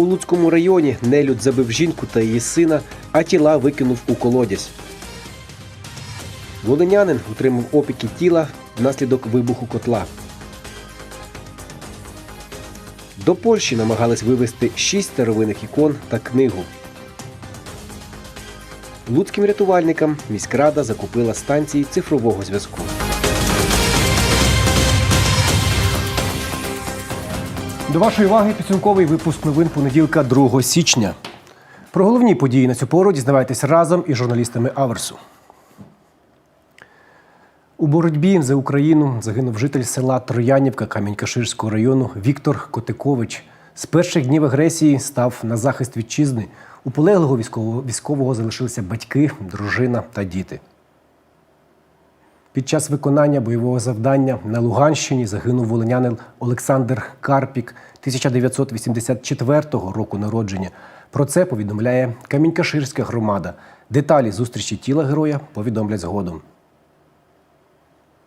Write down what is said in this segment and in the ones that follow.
У Луцькому районі нелюд забив жінку та її сина, а тіла викинув у колодязь. Волинянин отримав опіки тіла внаслідок вибуху котла. До Польщі намагались вивезти шість старовинних ікон та книгу. Луцьким рятувальникам міськрада закупила станції цифрового зв'язку. До вашої уваги підсумковий випуск новин понеділка 2 січня. Про головні події на цю пору дізнавайтесь разом із журналістами Аверсу. У боротьбі за Україну загинув житель села Троянівка Камінь-Каширського району Віктор Котикович. З перших днів агресії став на захист вітчизни. У полеглого військового, військового залишилися батьки, дружина та діти. Під час виконання бойового завдання на Луганщині загинув волинянин Олександр Карпік 1984 року народження. Про це повідомляє Камінь-Каширська громада. Деталі зустрічі тіла героя повідомлять згодом.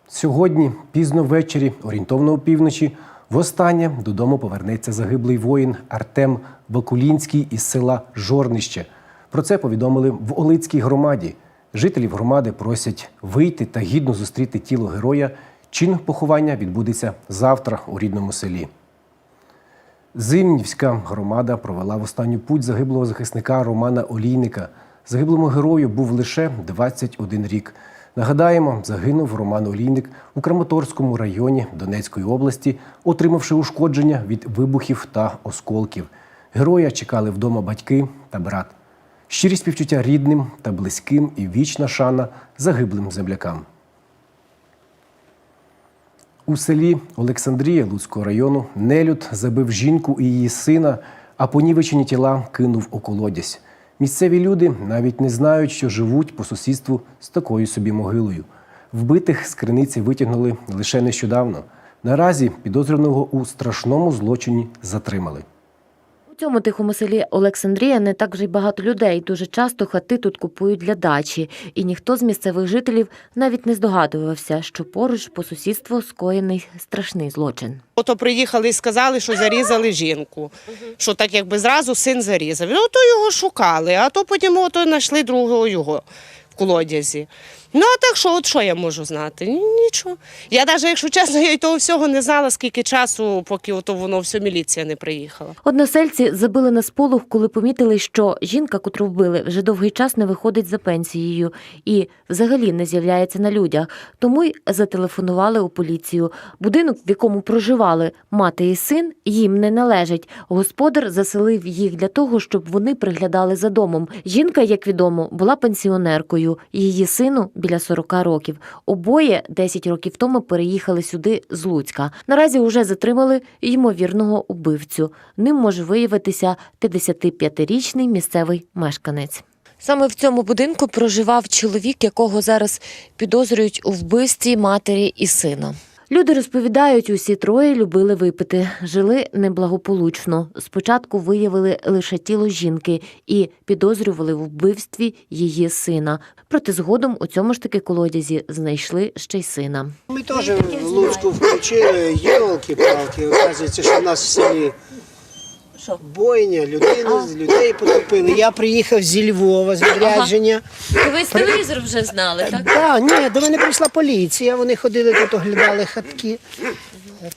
Сьогодні, пізно ввечері, орієнтовно опівночі, востаннє додому повернеться загиблий воїн Артем Вакулінський із села Жорнище. Про це повідомили в Олицькій громаді. Жителів громади просять вийти та гідно зустріти тіло героя. Чин поховання відбудеться завтра у рідному селі. Зимнівська громада провела в останню путь загиблого захисника Романа Олійника. Загиблому герою був лише 21 рік. Нагадаємо, загинув Роман Олійник у Краматорському районі Донецької області, отримавши ушкодження від вибухів та осколків. Героя чекали вдома батьки та брат. Щирі співчуття рідним та близьким і вічна шана загиблим землякам. У селі Олександрія Луцького району нелюд забив жінку і її сина, а понівечені тіла кинув у колодязь. Місцеві люди навіть не знають, що живуть по сусідству з такою собі могилою. Вбитих з криниці витягнули лише нещодавно. Наразі підозрюваного у страшному злочині затримали. Цьому тихому селі Олександрія не так вже й багато людей. Дуже часто хати тут купують для дачі, і ніхто з місцевих жителів навіть не здогадувався, що поруч по сусідству скоєний страшний злочин. Ото приїхали і сказали, що зарізали жінку. Що так якби зразу син зарізав. Ну то його шукали, а то потім ото знайшли другого його в колодязі. Ну а так що, от що я можу знати? Нічого. Я навіть, якщо чесно, я й того всього не знала, скільки часу, поки ото воно все міліція не приїхала. Односельці забили на сполох, коли помітили, що жінка, котру вбили, вже довгий час не виходить за пенсією і взагалі не з'являється на людях. Тому й зателефонували у поліцію. Будинок, в якому проживали мати і син, їм не належить. Господар заселив їх для того, щоб вони приглядали за домом. Жінка, як відомо, була пенсіонеркою. Її сину біля 40 років. Обоє 10 років тому переїхали сюди з Луцька. Наразі вже затримали ймовірного убивцю. Ним може виявитися 55-річний місцевий мешканець. Саме в цьому будинку проживав чоловік, якого зараз підозрюють у вбивстві матері і сина. Люди розповідають, усі троє любили випити, жили неблагополучно. Спочатку виявили лише тіло жінки і підозрювали в вбивстві її сина. Проте згодом у цьому ж таки колодязі знайшли ще й сина. Ми теж в Луцьку включили єлки-палки. Оказується, що в нас в селі бойня, людину, людей потопили. Я приїхав зі Львова з відрядження. Ви з телевізору вже знали, так? Так, ні, до мене прийшла поліція, вони ходили тут, оглядали хатки.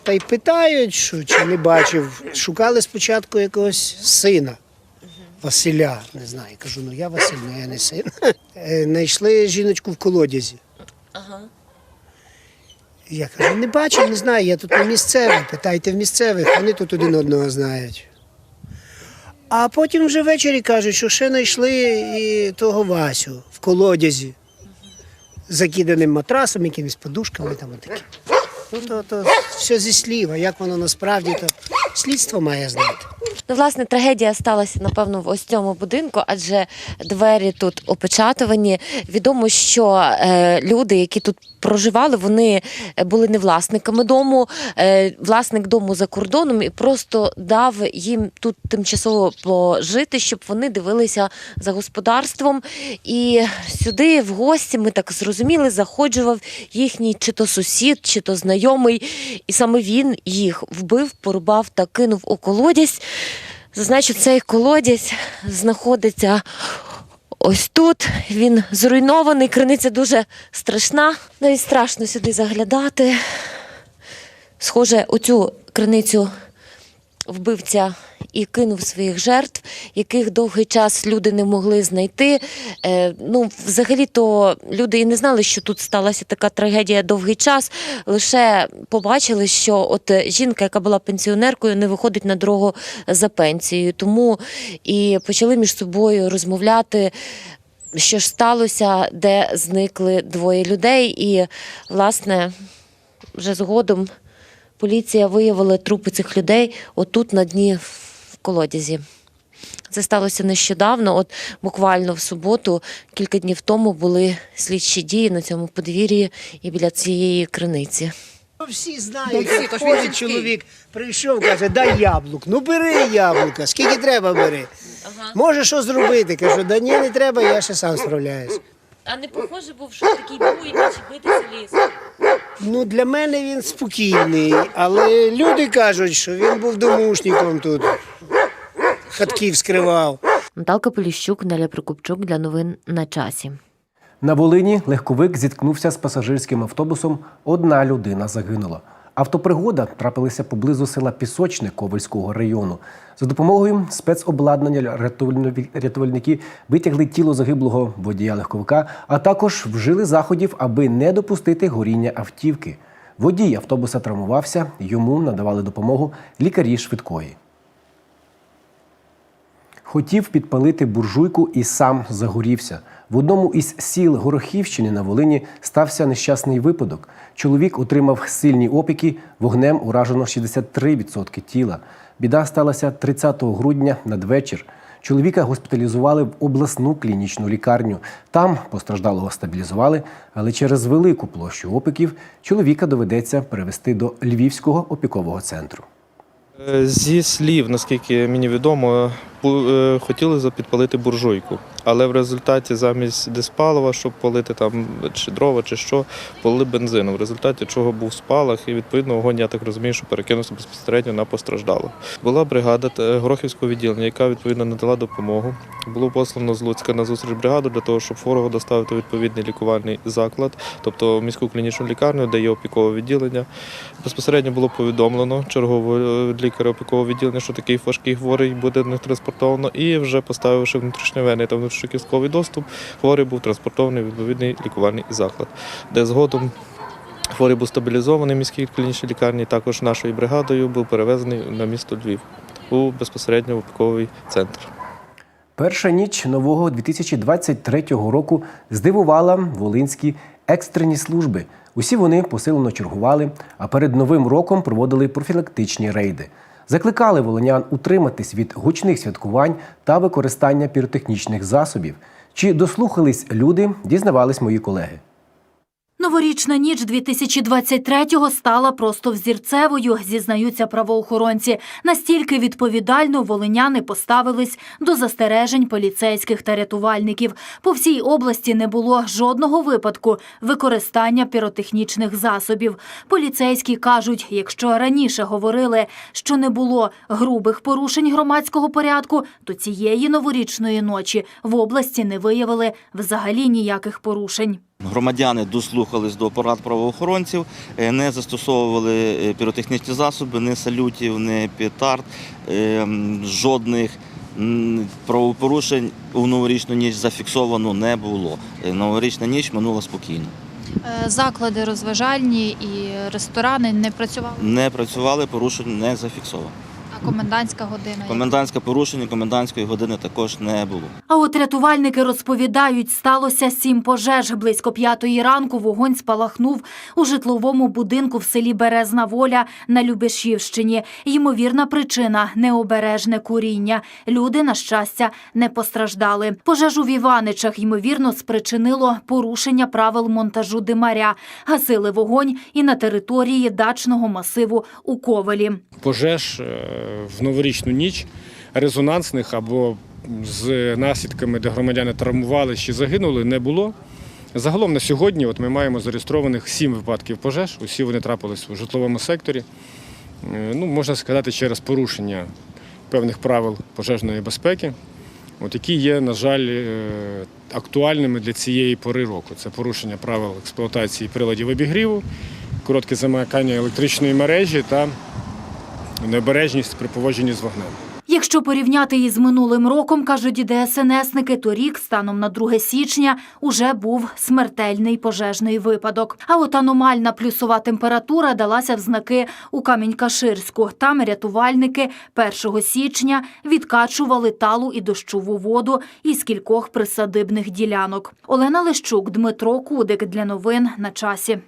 Та й питають, що чи не бачив. Шукали спочатку якогось сина. Василя, не знаю. Кажу, ну я Василь, ну я не син. Е, Знайшли жіночку в колодязі. Ага. Я кажу, не бачив, не знаю, я тут не місцевий. Питайте в місцевих, вони тут один одного знають. А потім вже ввечері кажуть, що ще знайшли і того Васю в колодязі. Закиданим матрасом, якимись подушками там отакі. Ну, то, то все зі слів, як воно насправді, то слідство має знати. Ну, власне, трагедія сталася, напевно, в ось цьому будинку, адже двері тут опечатувані. Відомо, що е, люди, які тут проживали, вони були не власниками дому. Е, власник дому за кордоном і просто дав їм тут тимчасово пожити, щоб вони дивилися за господарством. І сюди, в гості, ми так зрозуміли, заходжував їхній чи то сусід, чи то знайомий. І саме він їх вбив, порубав та кинув у колодязь. Зазначу, цей колодязь знаходиться ось тут. Він зруйнований, криниця дуже страшна. Навіть страшно сюди заглядати. Схоже, оцю криницю вбивця і кинув своїх жертв, яких довгий час люди не могли знайти. Е, ну, взагалі-то люди і не знали, що тут сталася така трагедія довгий час. Лише побачили, що от жінка, яка була пенсіонеркою, не виходить на дорогу за пенсією. Тому і почали між собою розмовляти. Що ж сталося, де зникли двоє людей, і, власне, вже згодом поліція виявила трупи цих людей отут на дні в колодязі. Це сталося нещодавно. От буквально в суботу, кілька днів тому, були слідчі дії на цьому подвір'ї і біля цієї криниці. Всі знають, як ходить чоловік, прийшов, каже, дай яблук. Ну бери яблука, скільки треба бери. Може що зробити? Кажу, да ні, не треба, я ще сам справляюсь. А не похоже був, що такий буйний чи битися ліс? Ну, для мене він спокійний, але люди кажуть, що він був домушником тут. Хатків скривав. Наталка Поліщук, Неля Прокупчук для новин на часі. На Волині легковик зіткнувся з пасажирським автобусом. Одна людина загинула. Автопригода трапилася поблизу села Пісочне Ковальського району. За допомогою спецобладнання рятувальники витягли тіло загиблого водія легковика, а також вжили заходів, аби не допустити горіння автівки. Водій автобуса травмувався, йому надавали допомогу лікарі швидкої. Хотів підпалити буржуйку і сам загорівся. В одному із сіл Горохівщини на Волині стався нещасний випадок. Чоловік отримав сильні опіки, вогнем уражено 63% тіла. Біда сталася 30 грудня надвечір. Чоловіка госпіталізували в обласну клінічну лікарню. Там постраждалого стабілізували, але через велику площу опіків чоловіка доведеться перевести до Львівського опікового центру. Е, Зі слів, наскільки мені відомо, хотіли за- підпалити буржуйку, але в результаті замість диспалива, щоб палити там чи дрова, чи що, полили бензину. В результаті чого був спалах, і відповідно вогонь, я так розумію, що перекинувся безпосередньо на постраждалого. Була бригада е, Горохівського відділення, яка відповідно надала допомогу. Було послано з Луцька на зустріч бригаду для того, щоб хворого доставити відповідний лікувальний заклад, тобто міську клінічну лікарню, де є опікове відділення. Безпосередньо було повідомлено чергового е, лікаря опікового відділення, що такий важкий хворий буде не транспортовано, і вже поставивши внутрішньовенний та внутрішньокістковий доступ, хворий був транспортований в відповідний лікувальний заклад, де згодом хворий був стабілізований в міській клінічній лікарні, також нашою бригадою був перевезений на місто Львів у безпосередньо опіковий центр. Перша ніч нового 2023 року здивувала волинські екстрені служби. Усі вони посилено чергували, а перед новим роком проводили профілактичні рейди. Закликали волинян утриматись від гучних святкувань та використання піротехнічних засобів. Чи дослухались люди, дізнавались мої колеги. Новорічна ніч 2023-го стала просто взірцевою, зізнаються правоохоронці. Настільки відповідально волиняни поставились до застережень поліцейських та рятувальників. По всій області не було жодного випадку використання піротехнічних засобів. Поліцейські кажуть, якщо раніше говорили, що не було грубих порушень громадського порядку, то цієї новорічної ночі в області не виявили взагалі ніяких порушень. Громадяни дослухались до порад правоохоронців, е, не застосовували е, піротехнічні засоби, ні салютів, ні петард, е, жодних правопорушень у новорічну ніч зафіксовано не було. Новорічна ніч минула спокійно. Заклади розважальні і ресторани не працювали, Не працювали, порушень не зафіксовано. А комендантська година. Комендантське порушення комендантської години також не було. А от рятувальники розповідають, сталося сім пожеж. Близько п'ятої ранку вогонь спалахнув у житловому будинку в селі Березна Воля на Любешівщині. Ймовірна причина – необережне куріння. Люди, на щастя, не постраждали. Пожежу в Іваничах, ймовірно, спричинило порушення правил монтажу димаря. Гасили вогонь і на території дачного масиву у Ковелі. пожеж е, в новорічну ніч резонансних або з наслідками, де громадяни травмувалися чи загинули, не було. Загалом на сьогодні от ми маємо зареєстрованих сім випадків пожеж. Усі вони трапились у житловому секторі. Е, Ну, можна сказати, через порушення певних правил пожежної безпеки, от які є, на жаль, е, актуальними для цієї пори року. Це порушення правил експлуатації приладів обігріву, коротке замикання електричної мережі та необережність при поводженні з вогнем. Якщо порівняти із минулим роком, кажуть ДСНСники, то рік станом на 2 січня уже був смертельний пожежний випадок. А от аномальна плюсова температура далася в знаки у Камінь-Каширську. Там рятувальники 1 січня відкачували талу і дощову воду із кількох присадибних ділянок. Олена Лещук, Дмитро Кудик для новин на часі.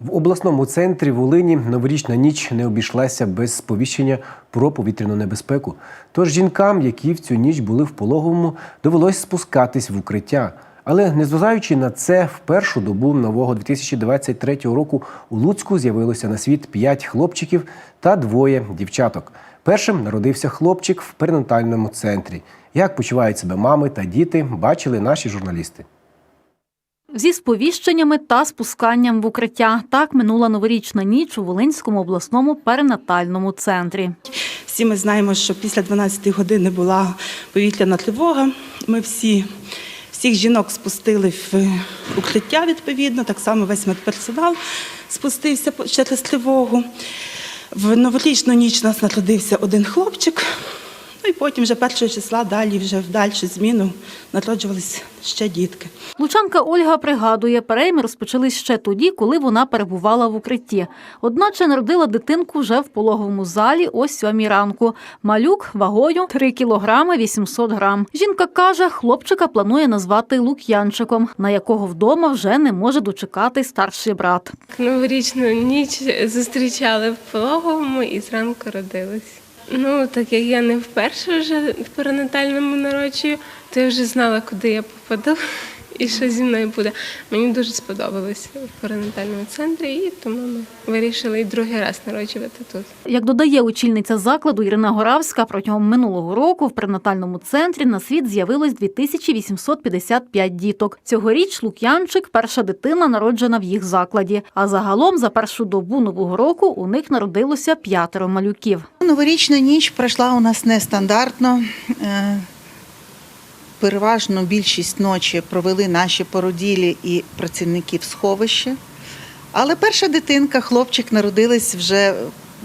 В обласному центрі Волині новорічна ніч не обійшлася без сповіщення про повітряну небезпеку. Тож жінкам, які в цю ніч були в пологовому, довелось спускатись в укриття. Але незважаючи на це, в першу добу нового 2023 року у Луцьку з'явилося на світ п'ять хлопчиків та двоє дівчаток. Першим народився хлопчик в перинатальному центрі. Як почувають себе мами та діти, бачили наші журналісти. Зі сповіщеннями та спусканням в укриття. Так минула новорічна ніч у Волинському обласному перинатальному центрі. Всі ми знаємо, що після 12 години була повітряна тривога. Ми всі, всіх жінок спустили в укриття відповідно, так само весь медперсонал спустився через тривогу. В новорічну ніч у нас народився один хлопчик. Ну і потім вже першого числа далі, вже в дальшу зміну народжувалися ще дітки. Лучанка Ольга пригадує, перейми розпочались ще тоді, коли вона перебувала в укритті. Одначе народила дитинку вже в пологовому залі о сьомій ранку. Малюк вагою 3 кілограми 800 грам. Жінка каже, хлопчика планує назвати Лук'янчиком, на якого вдома вже не може дочекати старший брат. Новорічну ніч зустрічали в пологовому і зранку родились. Ну, так як я не вперше вже в перинатальному народжую, то я вже знала, куди я попаду і що зі мною буде. Мені дуже сподобалось в перинатальному центрі, і тому ми вирішили і другий раз народжувати тут. Як додає очільниця закладу Ірина Горавська, протягом минулого року в пренатальному центрі на світ з'явилось 2855 діток. Цьогоріч Лук'янчик – перша дитина, народжена в їх закладі. А загалом за першу добу нового року у них народилося п'ятеро малюків. Новорічна ніч пройшла у нас нестандартно. Е, Переважно більшість ночі провели наші породілі і працівники в сховищі. Але перша дитинка, хлопчик, народилась вже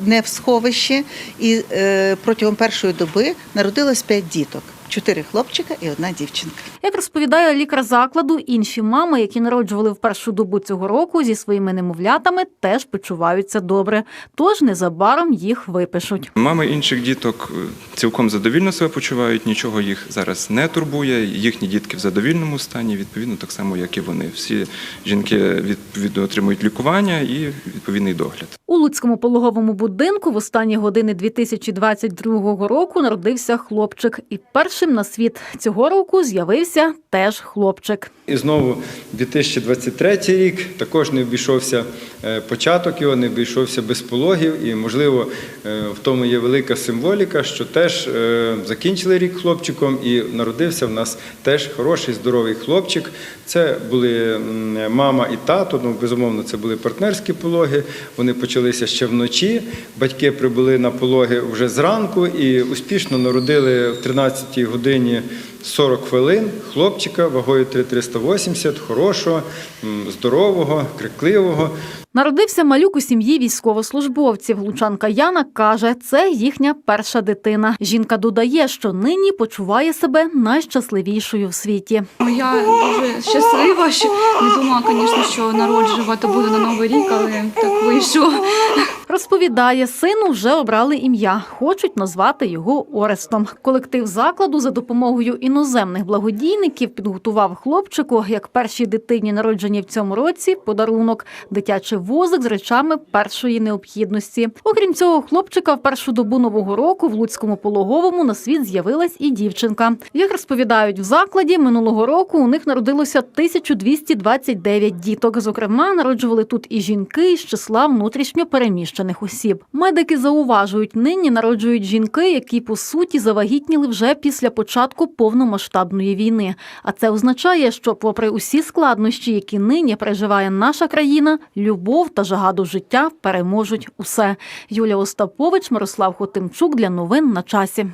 не в сховищі, і е, протягом першої доби народилось п'ять діток: чотири хлопчика і одна дівчинка. Як розповідає лікар закладу, інші мами, які народжували в першу добу цього року зі своїми немовлятами, теж почуваються добре. Тож незабаром їх випишуть. Мами інших діток е, цілком задовільно себе почувають, нічого їх зараз не турбує. Їхні дітки в задовільному стані, відповідно, так само, як і вони. Всі жінки відповідно отримують лікування і відповідний догляд. У Луцькому пологовому будинку в останні години 2022 року народився хлопчик. І першим на світ цього року з'явився теж хлопчик. І знову 2023 рік також не обійшовся е, початок його, не обійшовся без пологів. І, можливо, е, в тому є велика символіка, що теж е, закінчили рік хлопчиком і народився в нас теж хороший, здоровий хлопчик. Це були мама і тато. Ну, безумовно, це були партнерські пологи. Вони почалися ще вночі. Батьки прибули на пологи вже зранку і успішно народили в 13 годині 40 хвилин хлопчика вагою 3,380, хорошого, здорового, крикливого. Народився малюк у сім'ї військовослужбовців. Лучанка Яна каже, це їхня перша дитина. Жінка додає, що нині почуває себе найщасливішою в світі. Я дуже щаслива, що не думала, звісно, що народжувати буде на новий рік, але так вийшло. Розповідає, сину вже обрали ім'я, хочуть назвати його Орестом. Колектив закладу за допомогою іноземних благодійників підготував хлопчику, як першій дитині, народженій в цьому році, подарунок дитячий возик з речами першої необхідності. Окрім цього, хлопчика в першу добу нового року в Луцькому пологовому на світ з'явилась і дівчинка. Як розповідають в закладі, минулого року у них народилося 1229 діток. Зокрема, народжували тут і жінки із числа внутрішньо переміщених призначених осіб. Медики зауважують, нині народжують жінки, які по суті завагітніли вже після початку повномасштабної війни. А це означає, що, попри усі складнощі, які нині переживає наша країна, любов та жага до життя переможуть усе. Юлія Остапович, Мирослав Хотимчук для новин на часі.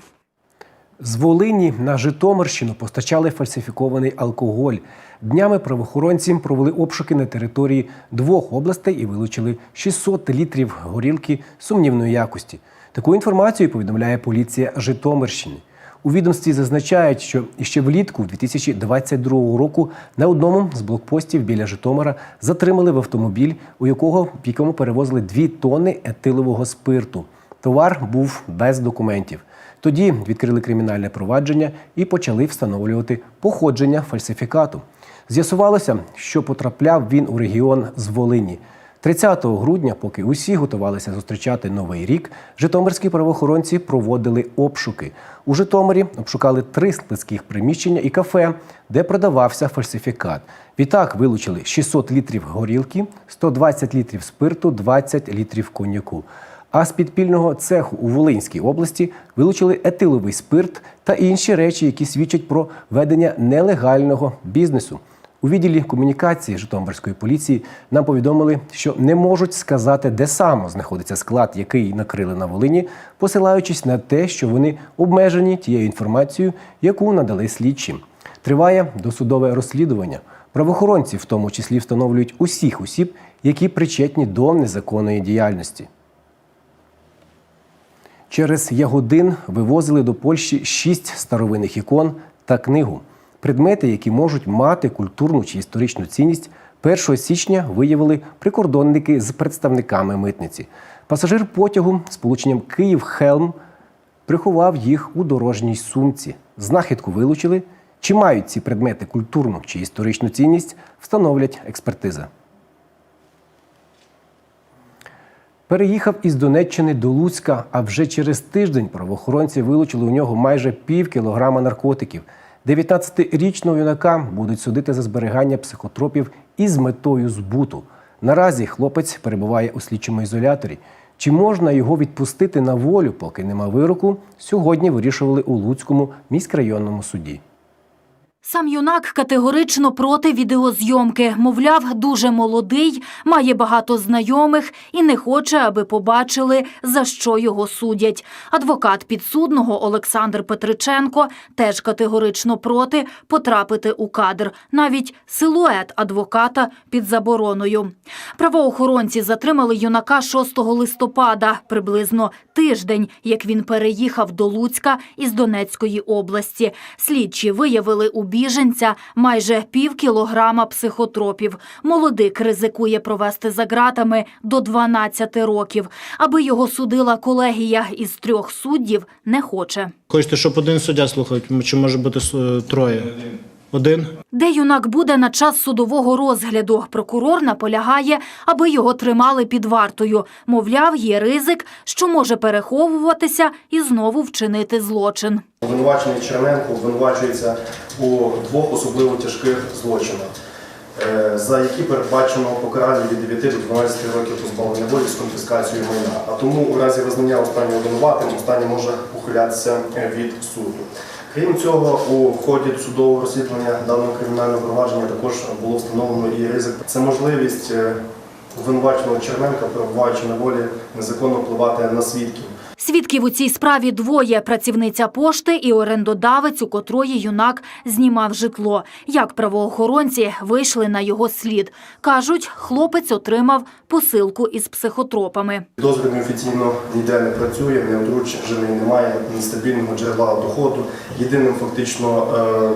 З Волині на Житомирщину постачали фальсифікований алкоголь. Днями правоохоронці провели обшуки на території двох областей і вилучили 600 літрів горілки сумнівної якості. Таку інформацію повідомляє поліція Житомирщини. У відомстві зазначають, що іще влітку 2022 року на одному з блокпостів біля Житомира затримали в автомобіль, у якого якому перевозили 2 тонни етилового спирту. Товар був без документів. Тоді відкрили кримінальне провадження і почали встановлювати походження фальсифікату. З'ясувалося, що потрапляв він у регіон з Волині. 30 грудня, поки усі готувалися зустрічати новий рік, житомирські правоохоронці проводили обшуки. У Житомирі обшукали три складських приміщення і кафе, де продавався фальсифікат. Відтак вилучили 600 літрів горілки, 120 літрів спирту, 20 літрів коньяку. А з підпільного цеху у Волинській області вилучили етиловий спирт та інші речі, які свідчать про ведення нелегального бізнесу. У відділі комунікації Житомирської поліції нам повідомили, що не можуть сказати, де саме знаходиться склад, який накрили на Волині, посилаючись на те, що вони обмежені тією інформацією, яку надали слідчі. Триває досудове розслідування. Правоохоронці в тому числі встановлюють усіх осіб, які причетні до незаконної діяльності. Через Ягодин вивозили до Польщі шість старовинних ікон та книгу. Предмети, які можуть мати культурну чи історичну цінність, 1 січня виявили прикордонники з представниками митниці. Пасажир потягу з полученням Київ-Хелм приховав їх у дорожній сумці. Знахідку вилучили. Чи мають ці предмети культурну чи історичну цінність, встановлять експертиза. Переїхав із Донеччини до Луцька, а вже через тиждень правоохоронці вилучили у нього майже пів кілограма наркотиків. 19-річного юнака будуть судити за зберігання психотропів із метою збуту. Наразі хлопець перебуває у слідчому ізоляторі. Чи можна його відпустити на волю, поки нема вироку? Сьогодні вирішували у Луцькому міськрайонному суді. Сам юнак категорично проти відеозйомки. Мовляв, дуже молодий, має багато знайомих і не хоче, аби побачили, за що його судять. Адвокат підсудного Олександр Петриченко теж категорично проти потрапити у кадр. Навіть силует адвоката під забороною. Правоохоронці затримали юнака 6 листопада, приблизно тиждень, як він переїхав до Луцька із Донецької області. Слідчі виявили у біженця майже пів кілограма психотропів. Молодик ризикує провести за ґратами до 12 років. Аби його судила колегія із трьох суддів, не хоче. Хочете, щоб один суддя слухав, чи може бути е, троє? Один? Де юнак буде на час судового розгляду? Прокурор наполягає, аби його тримали під вартою. Мовляв, є ризик, що може переховуватися і знову вчинити злочин. Обвинувачений Черненко обвинувачується у двох особливо тяжких злочинах, е, за які передбачено покарання від 9 до 12 років позбавлення волі з конфіскацією майна. А тому у разі визнання останнього винуватим останній може ухилятися від суду. Крім цього, у ході судового розслідування даного кримінального провадження також було встановлено і ризик. Це можливість е, обвинуваченого Черненка, перебуваючи на волі, незаконно впливати на свідків. Свідків у цій справі двоє – працівниця пошти і орендодавець, у котрої юнак знімав житло. Як правоохоронці вийшли на його слід. Кажуть, хлопець отримав посилку із психотропами. Підозрюваний офіційно ніде не працює, не одружений, немає нестабільного джерела доходу. Єдиним фактично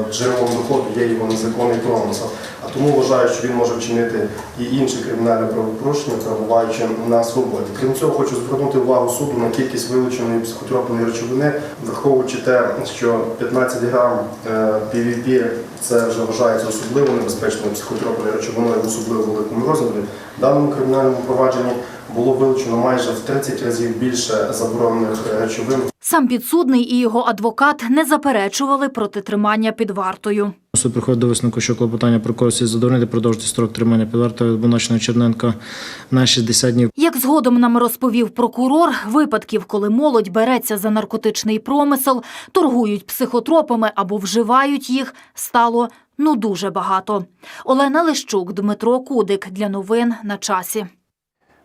е, джерелом доходу є його незаконний промисел. Тому вважаю, що він може вчинити і інші кримінальні правопорушення, перебуваючи на свободі. Крім цього, хочу звернути увагу суду на кількість вилученої психотропної речовини, враховуючи те, що 15 грам е, PVP – це вже вважається особливо небезпечною психотропною речовиною в особливо великому розмірі. В даному кримінальному провадженні було вилучено майже в 30 разів більше заборонених речовин. Сам підсудний і його адвокат не заперечували проти тримання під вартою. Суд приходить до висновку, що клопотання про користі задовольнити продовжити строк тримання під вартою обвинуваченого Черненка на 60 днів. Як згодом нам розповів прокурор, випадків, коли молодь береться за наркотичний промисел, торгують психотропами або вживають їх, стало ну дуже багато. Олена Лещук, Дмитро Кудик для новин на часі.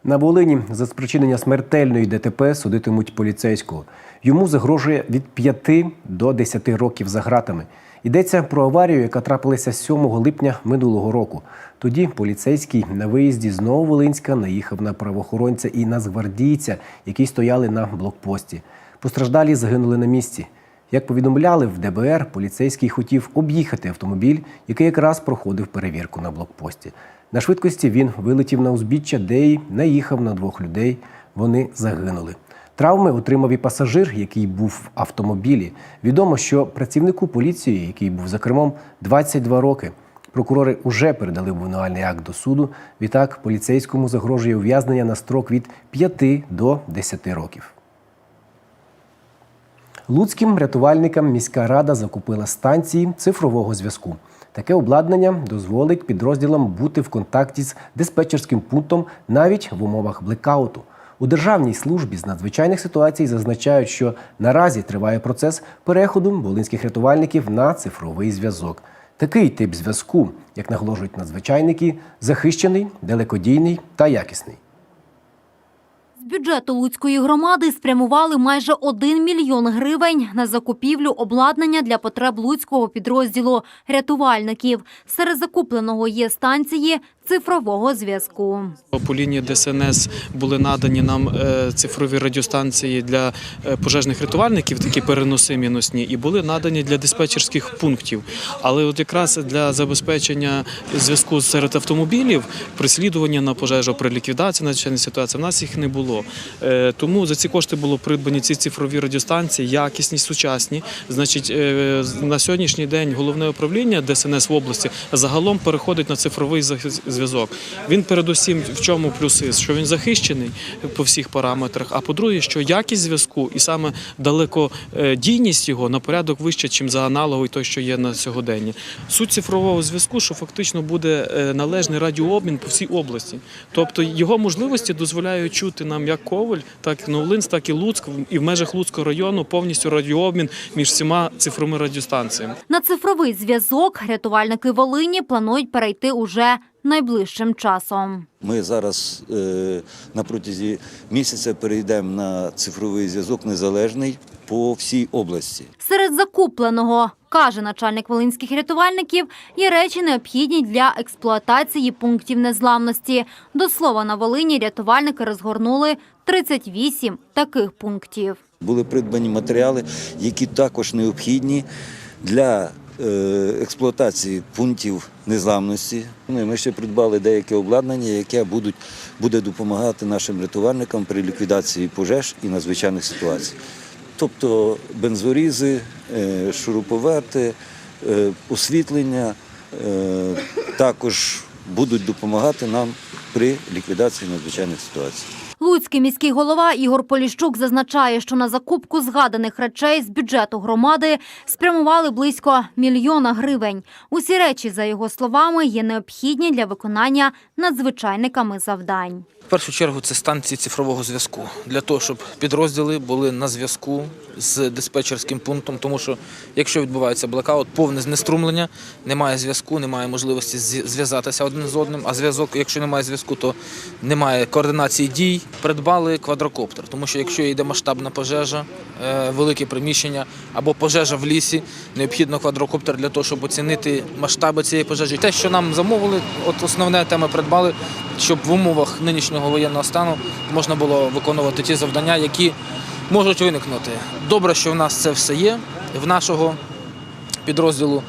На Волині за спричинення смертельної ДТП судитимуть поліцейського. Йому загрожує від 5 до 10 років за ґратами. Йдеться про аварію, яка трапилася 7 липня минулого року. Тоді поліцейський на виїзді з Нововолинська наїхав на правоохоронця і нацгвардійця, які стояли на блокпості. Постраждалі загинули на місці. Як повідомляли в ДБР, поліцейський хотів об'їхати автомобіль, який якраз проходив перевірку на блокпості. На швидкості він вилетів на узбіччя, де й наїхав на двох людей. Вони загинули. Травми отримав і пасажир, який був в автомобілі. Відомо, що працівнику поліції, який був за кермом, 22 роки. Прокурори уже передали обвинувальний акт до суду. Відтак поліцейському загрожує ув'язнення на строк від 5 до 10 років. Луцьким рятувальникам міська рада закупила станції цифрового зв'язку. Таке обладнання дозволить підрозділам бути в контакті з диспетчерським пунктом навіть в умовах блекауту. У Державній службі з надзвичайних ситуацій зазначають, що наразі триває процес переходу волинських рятувальників на цифровий зв'язок. Такий тип зв'язку, як наголошують надзвичайники, захищений, далекодійний та якісний. Бюджету Луцької громади спрямували майже 1 мільйон гривень на закупівлю обладнання для потреб Луцького підрозділу рятувальників. Серед закупленого є станції цифрового зв'язку. По лінії ДСНС були надані нам е, цифрові радіостанції для е, пожежних рятувальників, такі переносимі носні, і були надані для диспетчерських пунктів. Але от якраз для забезпечення зв'язку серед автомобілів, прислідування на пожежу при ліквідації надзвичайної ситуації, в нас їх не було. Е, Тому за ці кошти було придбані ці цифрові радіостанції, якісні, сучасні. Значить, на сьогоднішній день головне управління ДСНС в області загалом переходить на цифровий зах- зв'язок. Він передусім в чому плюси, що він захищений по всіх параметрах. А по-друге, що якість зв'язку і саме далекодійність його на порядок вища, ніж за аналоговий той, що є на сьогодення. Суть цифрового зв'язку, що фактично буде е, належний радіообмін по всій області. Тобто його можливості дозволяють чути нам як Коваль, так і Новолинськ, так і Луцьк, і в межах Луцького району повністю радіообмін між всіма цифровими радіостанціями. На цифровий зв'язок рятувальники Волині планують перейти уже найближчим часом. Ми зараз е, на протязі місяця перейдемо на цифровий зв'язок незалежний по всій області. Серед закупленого, каже начальник волинських рятувальників, є речі необхідні для експлуатації пунктів незламності. До слова, на Волині рятувальники розгорнули 38 таких пунктів. Були придбані матеріали, які також необхідні для експлуатації пунктів незламності. Ну, Ми ще придбали деяке обладнання, яке буде допомагати нашим рятувальникам при ліквідації пожеж і надзвичайних ситуацій. Тобто бензорізи, е, шуруповерти, е, освітлення е, також будуть допомагати нам при ліквідації надзвичайних ситуацій. Луцький міський голова Ігор Поліщук зазначає, що на закупку згаданих речей з бюджету громади спрямували близько мільйона гривень. Усі речі, за його словами, є необхідні для виконання надзвичайниками завдань. В першу чергу це станції цифрового зв'язку для того, щоб підрозділи були на зв'язку з диспетчерським пунктом. Тому що якщо відбувається блекаут, повне знеструмлення, немає зв'язку, немає можливості зв'язатися один з одним. А зв'язок, якщо немає зв'язку, то немає координації дій. Придбали квадрокоптер, тому що якщо йде масштабна пожежа, е, велике приміщення або пожежа в лісі, необхідно квадрокоптер для того, щоб оцінити масштаби цієї пожежі. Те, що нам замовили, от основне теми придбали, щоб в умовах нинішнього воєнного стану можна було виконувати ті завдання, які можуть виникнути. Добре, що в нас це все є в нашого підрозділу.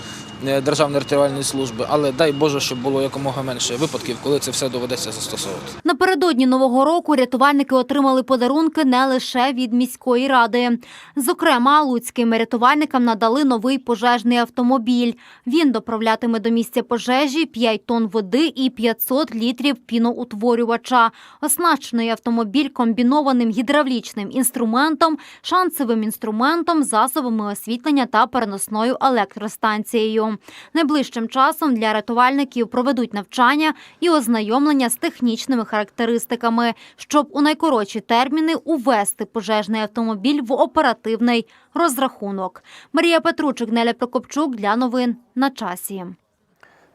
Е, Державної рятувальної служби, але дай Боже, щоб було якомога менше випадків, коли це все доведеться застосовувати. Напередодні нового року рятувальники отримали подарунки не лише від міської ради. Зокрема, луцьким рятувальникам надали новий пожежний автомобіль. Він доправлятиме до місця пожежі 5 тонн води і 500 літрів піноутворювача. Оснащений автомобіль комбінованим гідравлічним інструментом, шансовим інструментом, засобами освітлення та переносною електростанцією. Найближчим часом для рятувальників проведуть навчання і ознайомлення з технічними характеристиками, щоб у найкоротші терміни увести пожежний автомобіль в оперативний розрахунок. Марія Петручик, Неля Прокопчук для новин на часі.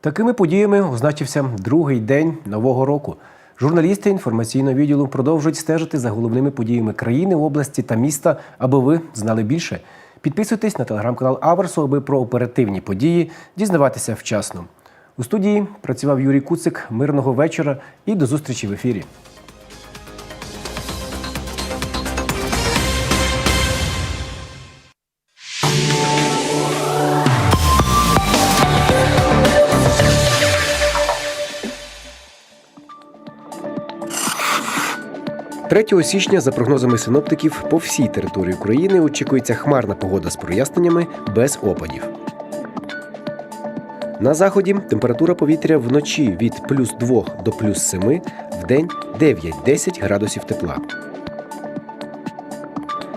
Такими подіями означився другий день нового року. Журналісти інформаційного відділу продовжують стежити за головними подіями країни, області та міста, аби ви знали більше. Підписуйтесь на телеграм-канал Аверсу, аби про оперативні події дізнаватися вчасно. У студії працював Юрій Куцик. Мирного вечора і до зустрічі в ефірі. Третього січня, за прогнозами синоптиків, по всій території України очікується хмарна погода з проясненнями без опадів. На заході температура повітря вночі від плюс 2 до плюс 7, в день 9-10 градусів тепла.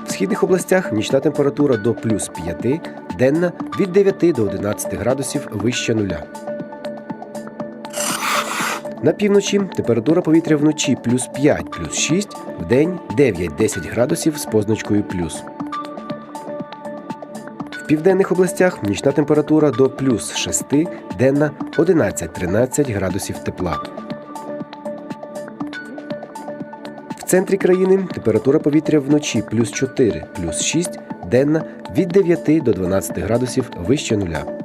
В східних областях нічна температура до плюс 5, денна від 9 до 11 градусів вище нуля. На півночі температура повітря вночі плюс 5, плюс 6, в день 9-10 градусів з позначкою плюс. В південних областях нічна температура до плюс 6, денна 11-13 градусів тепла. В центрі країни температура повітря вночі плюс 4, плюс 6, денна від 9 до 12 градусів вище нуля.